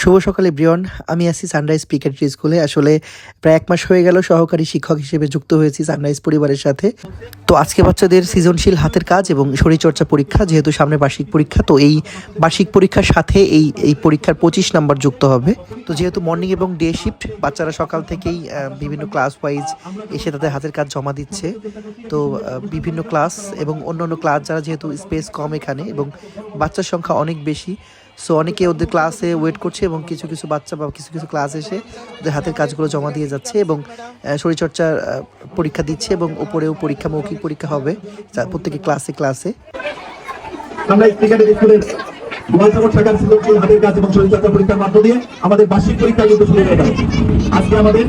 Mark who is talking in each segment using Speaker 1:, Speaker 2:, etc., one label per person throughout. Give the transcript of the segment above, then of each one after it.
Speaker 1: শুভ সকালে ব্রিয়ন আমি আছি সানরাইজ প্রিকেটারি স্কুলে আসলে প্রায় এক মাস হয়ে গেল সহকারী শিক্ষক হিসেবে যুক্ত হয়েছি সানরাইজ পরিবারের সাথে তো আজকে বাচ্চাদের সৃজনশীল হাতের কাজ এবং শরীরচর্চা পরীক্ষা যেহেতু সামনে বার্ষিক পরীক্ষা তো এই বার্ষিক পরীক্ষার সাথে এই এই পরীক্ষার পঁচিশ নাম্বার যুক্ত হবে তো যেহেতু মর্নিং এবং ডে শিফট বাচ্চারা সকাল থেকেই বিভিন্ন ক্লাস ওয়াইজ এসে তাদের হাতের কাজ জমা দিচ্ছে তো বিভিন্ন ক্লাস এবং অন্য অন্য ক্লাস যারা যেহেতু স্পেস কম এখানে এবং বাচ্চার সংখ্যা অনেক বেশি সো অনেকে ওদের ক্লাসে ওয়েট করছে এবং কিছু কিছু বাচ্চা বা কিছু কিছু ক্লাস এসে ওদের হাতের কাজগুলো জমা দিয়ে যাচ্ছে এবং শরীরচর্চার পরীক্ষা দিচ্ছে এবং ওপরেও পরীক্ষা মৌখিক পরীক্ষা হবে প্রত্যেকে ক্লাসে ক্লাসে
Speaker 2: পরীক্ষার আমাদের বার্ষিক পরীক্ষা আজকে আমাদের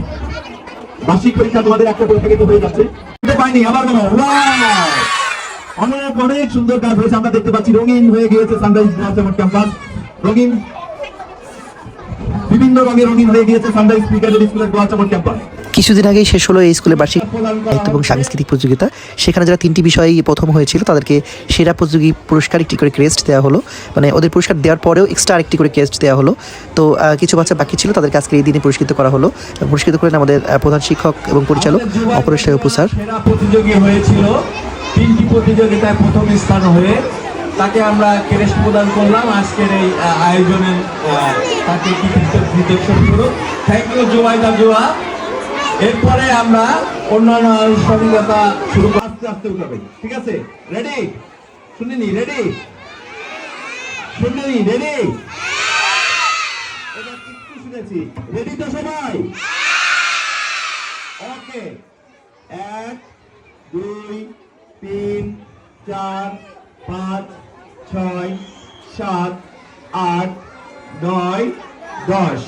Speaker 2: বার্ষিক পরীক্ষা তোমাদের একটা পরীক্ষা কিন্তু হয়ে যাচ্ছে পাইনি আবার অনেক অনেক সুন্দর কাজ হয়েছে আমরা দেখতে পাচ্ছি রঙিন হয়ে গিয়েছে সানরাইজ নাচমট ক্যাম্পাস রঙিন বিভিন্ন রঙে রঙিন হয়ে গিয়েছে সানরাইজ ক্রিকেটের স্কুলের গোয়াচামট ক্যাম্পাস
Speaker 1: কিছুদিন আগেই শেষ হলো এই স্কুলের বার্ষিক দায়িত্ব এবং সাংস্কৃতিক প্রতিযোগিতা সেখানে যারা তিনটি বিষয়ে প্রথম হয়েছিল তাদেরকে সেরা প্রতিযোগী পুরস্কার একটি করে ক্রেস্ট দেওয়া হলো মানে ওদের পুরস্কার দেওয়ার পরেও এক্সট্রা আরেকটি করে ক্রেস্ট দেওয়া হলো তো কিছু বাচ্চা বাকি ছিল তাদেরকে আজকে এই দিনে পুরস্কৃত করা হলো পুরস্কৃত করেন আমাদের প্রধান শিক্ষক এবং পরিচালক অপরেশ উপসার
Speaker 2: প্রতিযোগী হয়েছিল তিনটি প্রতিযোগিতায় প্রথম স্থান হয়ে তাকে আমরা ক্রেস্ট প্রদান করলাম আজকের এই আয়োজনে তাকে থ্যাংক ইউ জুবাইদা জোয়া এরপরে আমরা অন্যান্য আনুষ্ঠানিকতা শুরু আস্তে আস্তে উঠাবে ঠিক আছে রেডি শুনিনি রেডি শুনিনি রেডি একটু শুনেছি রেডি তো সবাই ওকে এক দুই তিন চার পাঁচ ছয় সাত আট নয় দশ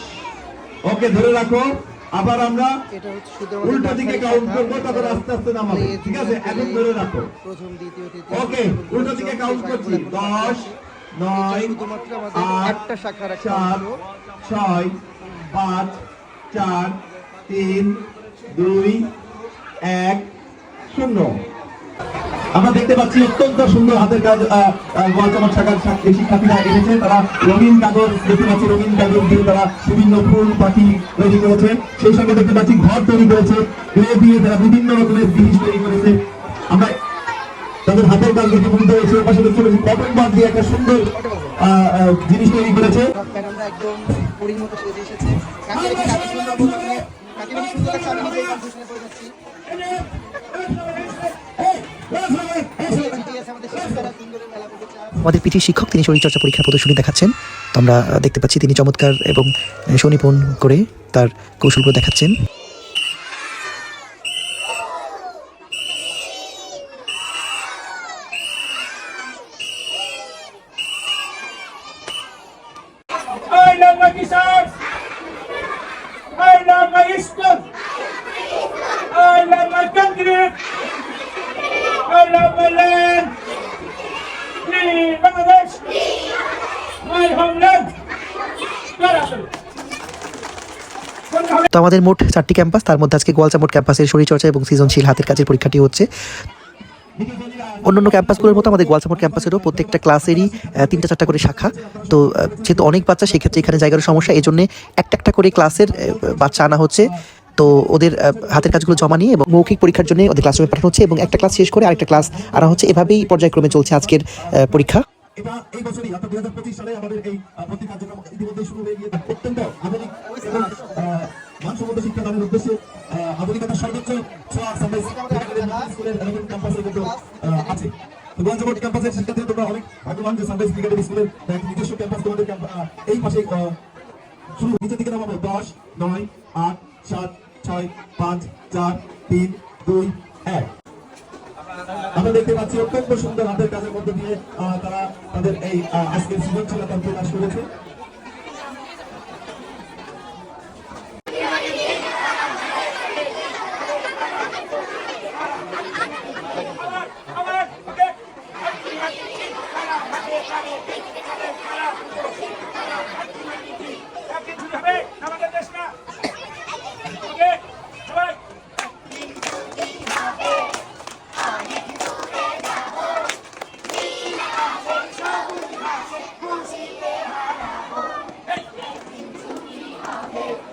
Speaker 2: ওকে ধরে রাখো আবার আমরা উল্টো দিকে কাউন্ট করবো তারপর আস্তে আস্তে নামাবো ঠিক আছে এখন ধরে রাখো ওকে উল্টো দিকে কাউন্ট করছি দশ নয় আট চার ছয় পাঁচ চার তিন দুই এক শূন্য আমরা দেখতে পাচ্ছি অত্যন্ত সুন্দর হাতের কাজ বর্তমান শাখার শিক্ষার্থীরা এসেছে তারা রঙিন কাগজ দেখতে পাচ্ছি রঙিন কাগজ দিয়ে তারা বিভিন্ন ফুল পাখি তৈরি করেছে সেই সঙ্গে দেখতে পাচ্ছি ঘর তৈরি করেছে গ্রে দিয়ে তারা বিভিন্ন রকমের জিনিস তৈরি করেছে আমরা তাদের হাতের কাজ দেখে মুগ্ধ হয়েছে পাশে দেখতে পাচ্ছি কটন বাদ দিয়ে একটা সুন্দর জিনিস তৈরি করেছে
Speaker 3: একদম
Speaker 1: আমাদের পিটির শিক্ষক তিনি শরীরচর্চা পরীক্ষা প্রদর্শনী দেখাচ্ছেন তো আমরা দেখতে পাচ্ছি তিনি চমৎকার এবং সুনিপুণ করে তার কৌশলগুলো দেখাচ্ছেন
Speaker 2: I love my country. তো
Speaker 1: আমাদের মোট চারটি ক্যাম্পাস তার মধ্যে আজকে গোয়ালচা মোট ক্যাম্পাসের শরীরচর্চা এবং সৃজনশীল হাতের কাজের পরীক্ষাটি হচ্ছে অন্যান্য ক্যাম্পাসগুলোর মতো আমাদের গোয়ালসামোট ক্যাম্পাসেরও প্রত্যেকটা ক্লাসেরই তিনটা চারটা করে শাখা তো যেহেতু অনেক বাচ্চা সেক্ষেত্রে এখানে জায়গার সমস্যা এই জন্যে একটা একটা করে ক্লাসের বাচ্চা আনা হচ্ছে তো ওদের হাতের কাজগুলো জমা নিয়ে এবং মৌখিক পরীক্ষার জন্য ওদের ক্লাসরুমে পাঠানো হচ্ছে এবং একটা ক্লাস শেষ করে আরেকটা ক্লাস আর হচ্ছে এভাবেই পর্যায়ক্রমে চলছে আজকের পরীক্ষা
Speaker 2: এটা এই বছরই অর্থাৎ হাজার পঁচিশ সালে আমাদের এই ভর্তি কার্যক্রম ইতিমধ্যে শুরু হয়ে অত্যন্ত আধুনিক এবং মানসম্মত উদ্দেশ্যে আধুনিকতার সর্বোচ্চ স্কুলের কিন্তু আছে গঞ্জবট ক্যাম্পাসের শিক্ষার্থী তোমরা অনেক ভাগ্যবান যে স্কুলের নিজস্ব ক্যাম্পাস তোমাদের এই পাশে শুরু নিচের দিকে নামাবো দশ নয় আট সাত ছয় পাঁচ চার তিন দুই এক আমরা দেখতে পাচ্ছি অত্যন্ত সুন্দর হাতের কাজের মধ্যে দিয়ে তারা তাদের এই আজকের সৃজনশীলতা প্রকাশ করেছে Thank you.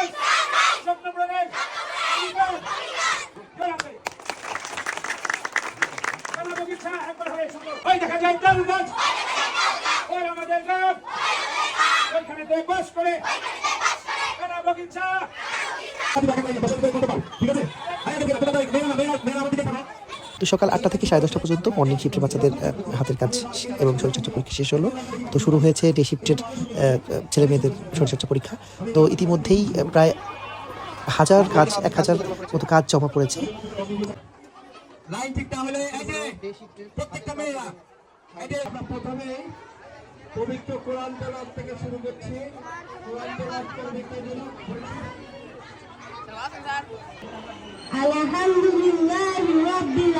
Speaker 1: ওই দেখা যায় দারুগঞ্জ ওই আমাদের গ্রাম ওইখানে দুই বাস করে কানা বগিচা ঠিক আছে আয়া দেখে আপনারা মেয়েরা মেয়েরা মেয়েরা আমাদের তো সকাল আটটা থেকে সাড়ে দশটা পর্যন্ত মর্নিং শিফটের বাচ্চাদের হাতের কাজ এবং শরীরচর্চা পরীক্ষা শেষ হলো তো শুরু হয়েছে ডে শিফটের ছেলে মেয়েদের শরীরচর্চা পরীক্ষা তো ইতিমধ্যেই প্রায় হাজার কাজ এক হাজার মতো কাজ জমা পড়েছে
Speaker 4: আলহামদুলিল্লাহ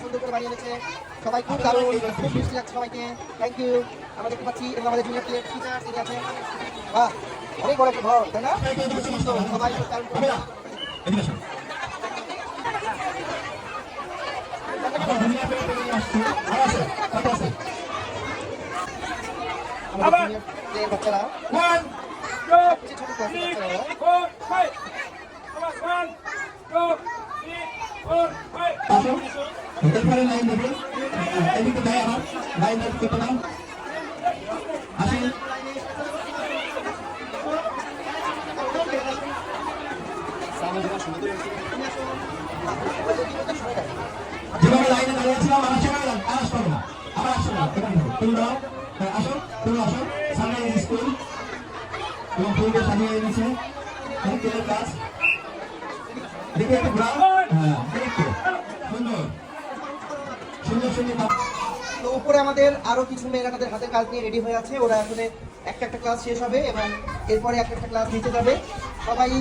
Speaker 2: সবাই খুব দারুণ খুব মিষ্টি লাগছে সবাইকে থ্যাংক ইউ আমরা দেখতে পাচ্ছি এবং আমাদের জুনিয়র টিচার তিনি আছেন বাহ অনেক বড় ঘর তাই না সবাই আবার বাচ্চারা ছোট বাচ্চারা এরপরে লাইন দেবে এদিকে দেয় আবার লাইন করতে দাও আসেন যেভাবে লাইনে দাঁড়িয়েছিলাম আর আসতে পারলাম আর আসতে পারবো আবার আসতে পারলাম তুমি দাও আসো তুমি আসো সামনে স্কুল এবং ফুলকে সাজিয়ে এনেছে কাজ দেখে একটু ঘোরাও তো উপরে আমাদের আরো কিছু মেয়েরা তাদের হাতের কাজ নিয়ে রেডি হয়ে আছে ওরা আসলে একটা একটা ক্লাস শেষ হবে এবং এরপরে একটা একটা ক্লাস নিচে যাবে সবাই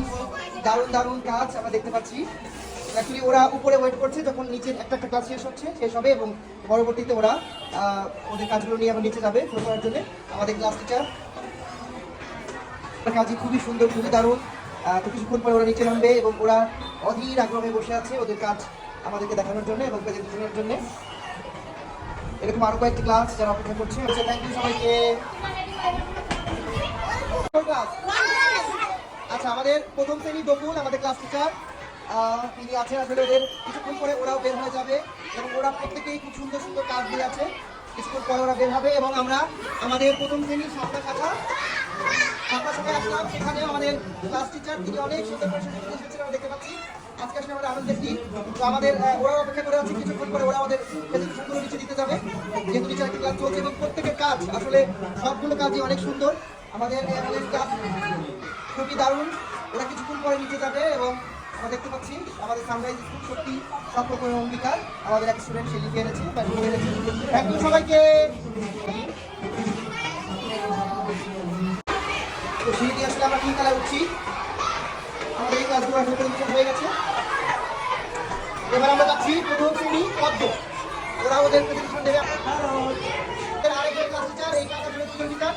Speaker 2: দারুণ দারুণ কাজ আমরা দেখতে পাচ্ছি অ্যাকচুয়ালি ওরা উপরে ওয়েট করছে যখন নিচের একটা একটা ক্লাস শেষ হচ্ছে শেষ হবে এবং পরবর্তীতে ওরা ওদের কাজগুলো নিয়ে আবার নিচে যাবে ফ্লো করার জন্য আমাদের ক্লাস টিচার কাজই খুবই সুন্দর খুবই দারুণ তো কিছুক্ষণ পরে ওরা নিচে নামবে এবং ওরা অধীর আগ্রহে বসে আছে ওদের কাজ আমাদেরকে দেখানোর জন্য এবং প্রেজেন্টেশনের জন্য এরকম আরো কয়েকটি ক্লাস যারা অপেক্ষা করছে থ্যাংক আচ্ছা, ইউ সবাইকে আচ্ছা আমাদের প্রথম শ্রেণী দকুল আমাদের ক্লাস টিচার তিনি আছেন আসলে ওদের কিছুক্ষণ পরে ওরাও বের হয়ে যাবে এবং ওরা প্রত্যেকেই খুব সুন্দর সুন্দর কাজ দিয়ে আছে কিছুক্ষণ পরে ওরা বের হবে এবং আমরা আমাদের প্রথম শ্রেণীর সাতটা শাখা সাতটা শাখায় আসলাম সেখানে আমাদের ক্লাস টিচার তিনি অনেক সুন্দর করে দেখতে পাচ্ছি আজকে আসলে আমরা আনন্দের দিন তো আমাদের ওরা অপেক্ষা করে আছে কিছুক্ষণ পরে ওরা আমাদের সুন্দর কিছু দিতে যাবে যেহেতু নিচে ক্লাস চলছে এবং প্রত্যেকের কাজ আসলে সবগুলো কাজই অনেক সুন্দর আমাদের আমাদের কাজ খুবই দারুণ ওরা কিছুক্ষণ পরে নিতে যাবে এবং আমরা দেখতে পাচ্ছি আমাদের সানরাইজ স্কুল সত্যি সফল অঙ্গীকার আমাদের এক স্টুডেন্ট সে লিখে এনেছে একদম সবাইকে তো সিঁড়িটি আসলে আমরা কি খেলায় উঠছি এই কাজগুলো এখন পর্যন্ত হয়ে গেছে এবার আমরা পাচ্ছি প্রথম শ্রেণী পদ্ম ওরা ওদের প্রেজেন্টেশন দেবে আরেকজন ক্লাসে চার এই কাজটা ফেরত প্রতিযোগিতা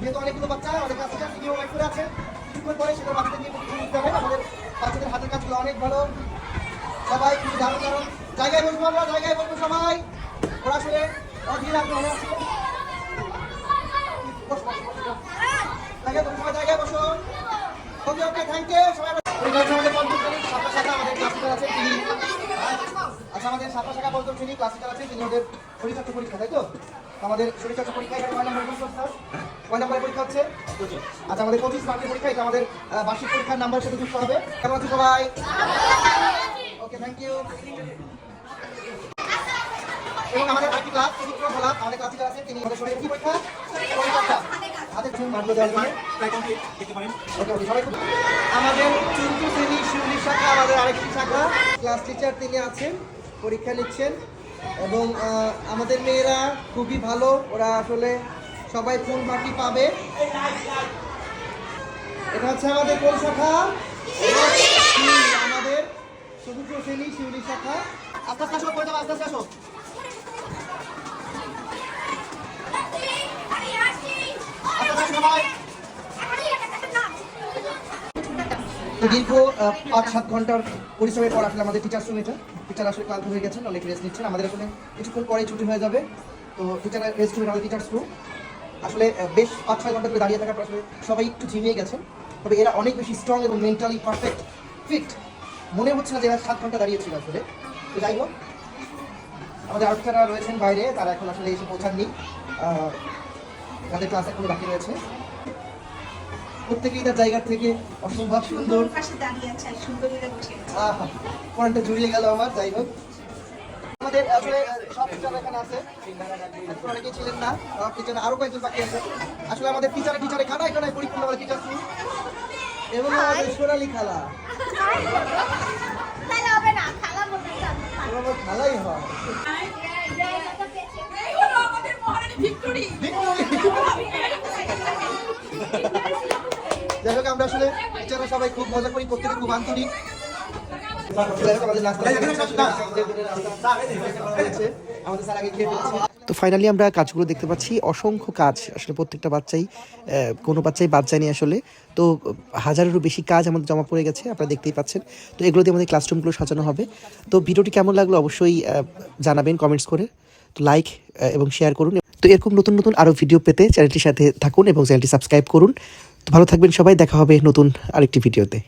Speaker 2: যেহেতু অনেকগুলো বাচ্চা অনেক ক্লাসে চার নিয়ম এক করে আছে কিছুক্ষণ পরে সেটা বাচ্চাদের নিয়ে প্রতিযোগিতা দিতে হবে আমাদের বাচ্চাদের হাতের কাজগুলো অনেক ভালো সবাই খুবই দারুণ দারুণ জায়গায় বসবো আমরা জায়গায় বসবো সবাই ওরা আসলে অধীর আগ্রহ আসবে জায়গায় বসো জায়গায় বসো ওকে ওকে থ্যাংক ইউ সবাই আমাদের শাখা আমাদের আছে তিনি আচ্ছা আমাদের সাপা শাখা পঞ্চম শ্রেণী ক্লাসিক্যাল আছে তিনি ওদের শরীরচর্চা পরীক্ষা তাই তো আমাদের শরীরচর্চা পরীক্ষা নম্বর পরীক্ষা কয় নম্বরের পরীক্ষা হচ্ছে আচ্ছা আমাদের পঁচিশ মার্কের পরীক্ষা এটা আমাদের বার্ষিক পরীক্ষার নাম্বারের সাথে যুক্ত হবে কেমন আছো সবাই ওকে থ্যাংক ইউ এবং আমাদের বাকি ক্লাস তিনি ক্লাস আমাদের ক্লাসিক্যাল আছে তিনি আমাদের শরীর কি পরীক্ষা পরীক্ষা আমাদের শ্রেণী শাখা আমাদের আরেকটি শাখা ক্লাস টিচার তিনি আছেন পরীক্ষা নিচ্ছেন এবং আমাদের মেয়েরা খুবই ভালো ওরা আসলে সবাই ফোন বাকি পাবে এটা হচ্ছে আমাদের কোন শাখা আমাদের চতুর্থ শ্রেণী শিউলি শাখা আস্তে আস্তে আস্তে আস্তে তো দীর্ঘ পাঁচ সাত ঘন্টার পরিশ্রমের পর আসলে আমাদের টিচার্স এটা টিচার আসলে ক্লান্ত হয়ে গেছেন অনেক রেস্ট নিচ্ছেন আমাদের আসলে কিছুক্ষণ পরে ছুটি হয়ে যাবে তো টিচার রেস্ট রুমে আমাদের টিচার্স রুম আসলে বেশ পাঁচ ছয় ঘন্টা করে দাঁড়িয়ে থাকার পর আসলে সবাই একটু ঝিমিয়ে গেছেন তবে এরা অনেক বেশি স্ট্রং এবং মেন্টালি পারফেক্ট ফিট মনে হচ্ছে না যে এরা সাত ঘন্টা দাঁড়িয়েছিল আসলে তো যাই হোক আমাদের আরও যারা রয়েছেন বাইরে তারা এখন আসলে এসে পৌঁছাননি তাদের ক্লাস এখনো বাকি রয়েছে প্রত্যেকেই তার জায়গা থেকে অসম্ভব সুন্দর পাশে দাঁড়িয়ে আছে সুন্দরীরা বসে পয়েন্টটা জুড়িয়ে গেল আমার যাই হোক আমাদের আসলে সব টিচার এখানে আছে অনেকেই ছিলেন না আমার টিচার আরো কয়েকজন বাকি আছে আসলে আমাদের টিচারে টিচারে খানায় খানায় পরিপূর্ণ আমাদের টিচার এবং আমাদের সোনালি খালা খালাই হয় ভিক্টোরি আমরা আসলে টিচাররা সবাই খুব মজা করি প্রত্যেকে খুব আন্তরিক তো ফাইনালি আমরা কাজগুলো দেখতে পাচ্ছি অসংখ্য কাজ আসলে প্রত্যেকটা বাচ্চাই কোনো বাচ্চাই বাদ যায়নি আসলে তো হাজারেরও বেশি কাজ আমাদের জমা পড়ে গেছে আপনারা দেখতেই পাচ্ছেন তো এগুলো দিয়ে আমাদের ক্লাসরুমগুলো সাজানো হবে তো ভিডিওটি কেমন লাগলো অবশ্যই জানাবেন কমেন্টস করে তো লাইক এবং শেয়ার করুন তো এরকম নতুন নতুন আরও ভিডিও পেতে চ্যানেলটির সাথে থাকুন এবং চ্যানেলটি সাবস্ক্রাইব করুন ভালো থাকবেন সবাই দেখা হবে নতুন আরেকটি ভিডিওতে